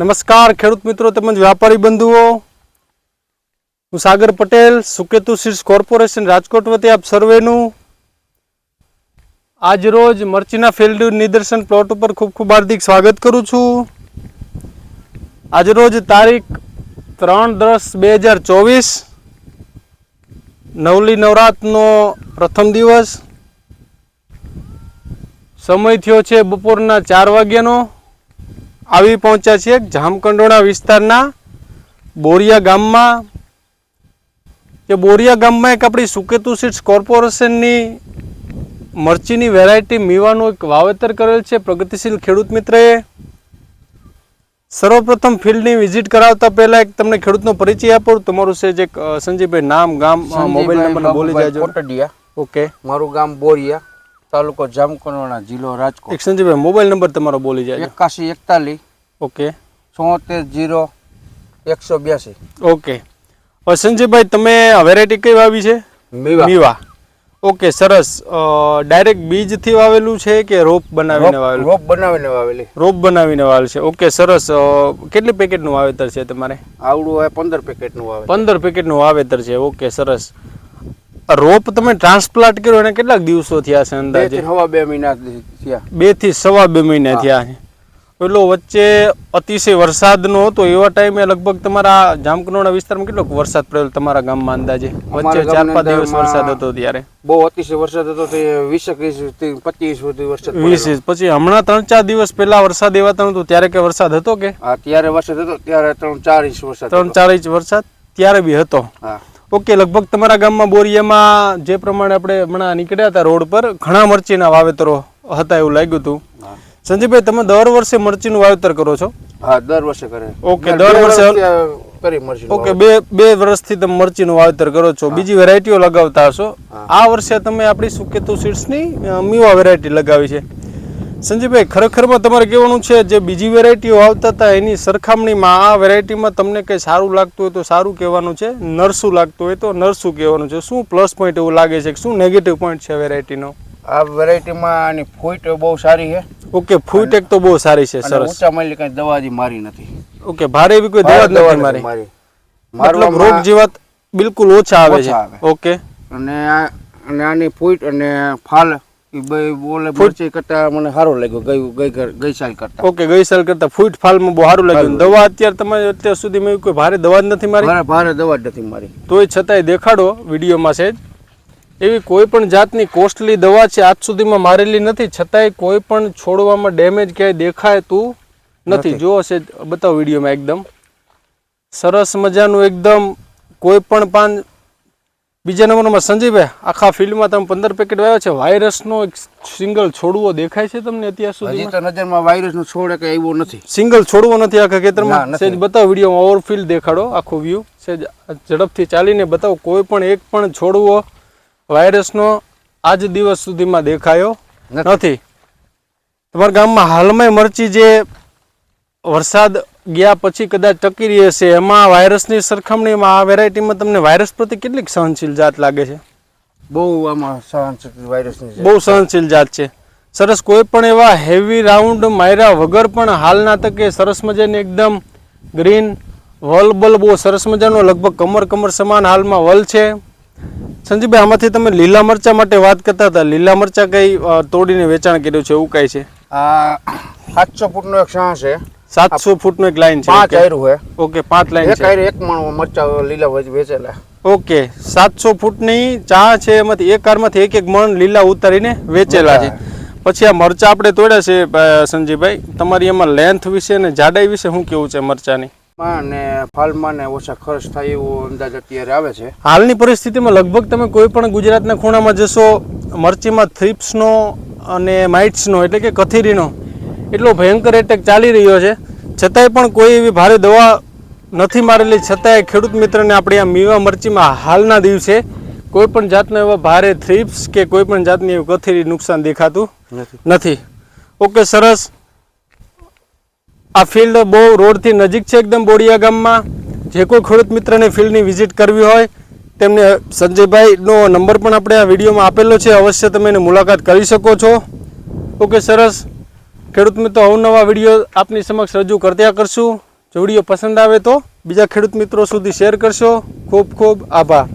નમસ્કાર, ખેડૂત મિત્રો તેમજ વ્યાપારી બંધુઓ. હું સાગર પટેલ, સુકેતુ સીડ્સ કોર્પોરેશન, રાજકોટ વતી આપ સર્વેનું આજ રોજ મરચીના ફિલ્ડ નિદર્શન પ્લોટ ઉપર ખૂબ ખૂબ હાર્દિક સ્વાગત કરું છું. આજ રોજ તારીખ ત્રણ દસ બે હજાર ચોવીસ, નવલી નવરાતનો પ્રથમ દિવસ. સમય થયો છે બપોરના ચાર વાગ્યાનો. આવી પહોંચ્યા છીએ જામકંડોળા વિસ્તારના બોરિયા ગામમાં. કે બોરિયા ગામમાં એક આપણી સુકેતુ સીડ્સ કોર્પોરેશનની મરચીની વેરાયટી મીવાનું એક વાવેતર કરેલ છે પ્રગતિશીલ ખેડૂત મિત્રએ. સર્વપ્રથમ ફિલ્ડની વિઝિટ કરાવતા પહેલા એક તમને ખેડૂતનો પરિચય આપો. તમારું છે જે સંજયભાઈ નામ ગામ મોબાઈલ નંબર બોલી જાજો. ઓકે. મારું ગામ બોરિયા. તાલુકો જામકંડોરણા જિલ્લો રાજકોટ. એક સંજયભાઈ મોબાઈલ નંબર તમારો બોલી જાય એકાશી એકતાલીસ ઓકે. છોતેર જીરો એકસો બ્યાસી. ઓકે. સંજયભાઈ તમે વેરાયટી કઈ વાવી છે? મીવા. મીવા. ઓકે સરસ. ડાયરેક્ટ બીજથી વાવેલું છે કે રોપ બનાવીને વાવેલું? રોપ બનાવીને વાવેલી. રોપ બનાવીને વાવેલ છે. ઓકે સરસ. કેટલી પેકેટનું વાવેતર છે તમારે? આવડું હોય પંદર પેકેટનું વાવે પંદર પેકેટનું વાવેતર છે. ઓકે સરસ. રોપ તમે ટ્રાન્સપ્લાન્ટ કર્યો એને કેટલાક દિવસો થયા છે અંદાજે? સવા બે મહિના થયા. બેથી સવા બે મહિના થયા છે. પેલો વચ્ચે અતિશય વરસાદનો હતો. એવા ટાઈમે લગભગ તમારા જામકનોડા વિસ્તારમાં કેટલો વરસાદ પડેલો તમારા ગામમાં અંદાજે? વચ્ચે ચાર પાંચ દિવસ વરસાદ હતો ત્યારે. બહુ અતિશય વરસાદ હતો. તે વીસ પચીસ સુધી વરસાદ વીસ. પછી હમણાં ત્રણ ચાર દિવસ પહેલા વરસાદ એવા ત્રણ હતું. ત્યારે કે વરસાદ હતો કે? ત્યારે વરસાદ હતો. ત્યારે ત્રણ ચાર ઇંચ વરસાદ ત્રણ. ચાર ઇંચ વરસાદ ત્યારે બી હતો. હા. ઓકે લગભગ તમારા ગામમાં બોરિયામાં જે પ્રમાણે આપણે હમણાં નીકળ્યા હતા રોડ પર ઘણા મરચીના વાવેતરો હતા એવું લાગ્યું હતું. સંજયભાઈ તમે દર વર્ષે મરચીનું વાવેતર કરો છો? હા દર વર્ષે કરે. ઓકે, દર વર્ષે- કરી મરચી ઓકે બે બે વર્ષથી તમે મરચીનું વાવેતર કરો છો. બીજી વેરાયટીઓ લગાવતા હશો. આ વર્ષે તમે આપણી સુકેતુ સીડ્સની મીવા વેરાયટી લગાવી છે. સંજયભાઈ ખરેખરમાં તમારે કહેવાનું છે જે બીજી વેરાયટીઓ આવતા હતા એની સરખામણીમાં આ વેરાયટીમાં તમને કંઈ સારું લાગતું હોય તો સારું કહેવાનું છે નરસું લાગતું હોય તો નરસું કહેવાનું છે. શું પ્લસ પોઈન્ટ એવું લાગે છે? કે શું નેગેટિવ પોઈન્ટ છે વેરાયટીનો? આ વેરાયટીમાં આની ફૂટ બહુ સારી છે. ઓકે ફૂટ એક તો બહુ સારી છે સરસ. ઊંચા મળી કંઈ દવાજી મારી નથી. ઓકે ભારે એવી કોઈ દવા દવા નથી મારી? મારી. મતલબ રોગ જીવાત બિલકુલ ઓછા આવે છે. ઓકે. અને આ અને આની ફૂટ અને ફાલ એ બે બોલે મરચી કરતા મને સારો લાગ્યો ગઈ ગઈ ગઈ સાલ કરતા. ઓકે ગઈ સાલ કરતા ફૂટ ફાલમાં બહુ સારું લાગ્યું. દવા અત્યારે તમારે અત્યાર સુધી મેં કોઈ ભારે દવા જ નથી મારી? ભારે દવા જ નથી મારી. તોય છતાંય દેખાડો વિડીયોમાં છે જ. એવી કોઈ પણ જાતની કોસ્ટલી દવા છે આજ સુધીમાં મારેલી નથી. છતાંય કોઈ પણ છોડવામાં ડેમેજ ક્યાંય દેખાતું નથી. જો છે બતાવો વિડીયોમાં એકદમ. સરસ મજાનું એકદમ કોઈ પણ પાન બીજા નંબરમાં સંજયભાઈ આખા ફિલ્ડમાં તમે પંદર પેકેટ વાવ્યા છે. વાયરસનો એક સિંગલ છોડવો દેખાય છે તમને અત્યાર સુધી તો નજરમાં વાયરસનો છોડ કે આવ્યો નથી. સિંગલ છોડવો નથી આખા ખેતરમાં. સેજ બતાવો વિડીયોમાં ઓવરફિલ્ડ દેખાડો આખો વ્યૂ સેજ ઝડપથી ચાલીને બતાવો કોઈ પણ એક પણ છોડવો વાયરસનો આજ દિવસ સુધીમાં દેખાયો નથી. નથી. તમારા ગામમાં હાલમાં મરચી જે વરસાદ ગયા પછી કદાચ ટકી રહી હશે. એમાં વાયરસની સરખામણીમાં આ વેરાયટીમાં તમને વાયરસ પ્રતિ કેટલીક સહનશીલ જાત લાગે છે? બહુ આમાં સહનશીલ વાયરસની બહુ સહનશીલ જાત છે. સરસ કોઈ પણ એવા હેવી રાઉન્ડ માર્યા વગર પણ હાલના તકે સરસ મજાની એકદમ ગ્રીન વલ બલ બહુ સરસ મજાનો લગભગ કમર કમર સમાન હાલમાં વલ છે. સંજીભાઈ આમાંથી તમે લીલા મરચા માટે વાત કરતા હતા. લીલા મરચા કઈ તોડીને વેચાણ કર્યું છે? એવું કઈ છે? આ સાતસો ફૂટનો એક શાહ છે. સાતસો ફૂટનો એક લાઈન છે પાંચ. આયરું છે ઓકે પાંચ લાઈન એક આયરું એક મણ મરચા લીલા વેચ- વેચેલા. ઓકે સાતસો ફૂટની ચા છે એમાંથી એક કારમાંથી એક એક મણ લીલા ઉતારીને વેચેલા છે. પછી આ મરચા આપણે તોડ્યા છે સંજીભાઈ તમારી એમાં લેન્થ વિશે ને જાડાઈ વિશે શું કેવું છે મરચાની? માં ને ફાલમાં ને ઓછા ખર્ચ થાય એવો અંદાજ અત્યારે આવે છે. હાલની પરિસ્થિતિમાં લગભગ તમે કોઈ પણ ગુજરાતના ખૂણામાં જશો મરચીમાં થ્રિપ્સનો અને માઇટ્સનો એટલે કે કથીરીનો એટલો ભયંકર એટેક ચાલી રહ્યો છે. છતાંય પણ કોઈ એવી ભારે દવા નથી મારેલી. છતાંય ખેડૂત મિત્રને આપણે આ મીવા મરચીમાં હાલના દિવસે કોઈ પણ જાતનો એવા ભારે થ્રીપ્સ કે કોઈ પણ જાતની એવી કથેરી નુકસાન દેખાતું નથી. નથી. ઓકે સરસ. આ ફિલ્ડ બહુ રોડથી નજીક છે એકદમ બોડિયા ગામમાં. જે કોઈ ખેડૂત મિત્રને ફિલ્ડની વિઝિટ કરવી હોય તેમને સંજયભાઈનો નંબર પણ આપણે આ વિડીયોમાં આપેલો છે. અવશ્ય તમે એની મુલાકાત કરી શકો છો. ઓકે સરસ. ખેડૂત મિત્રો અવનવા વીડિયો આપની સમક્ષ રજૂ કરતા કરશું. જો વીડિયો પસંદ આવે તો બીજા ખેડૂત મિત્રો સુધી શેર કરશો. ખૂબ ખૂબ આભાર.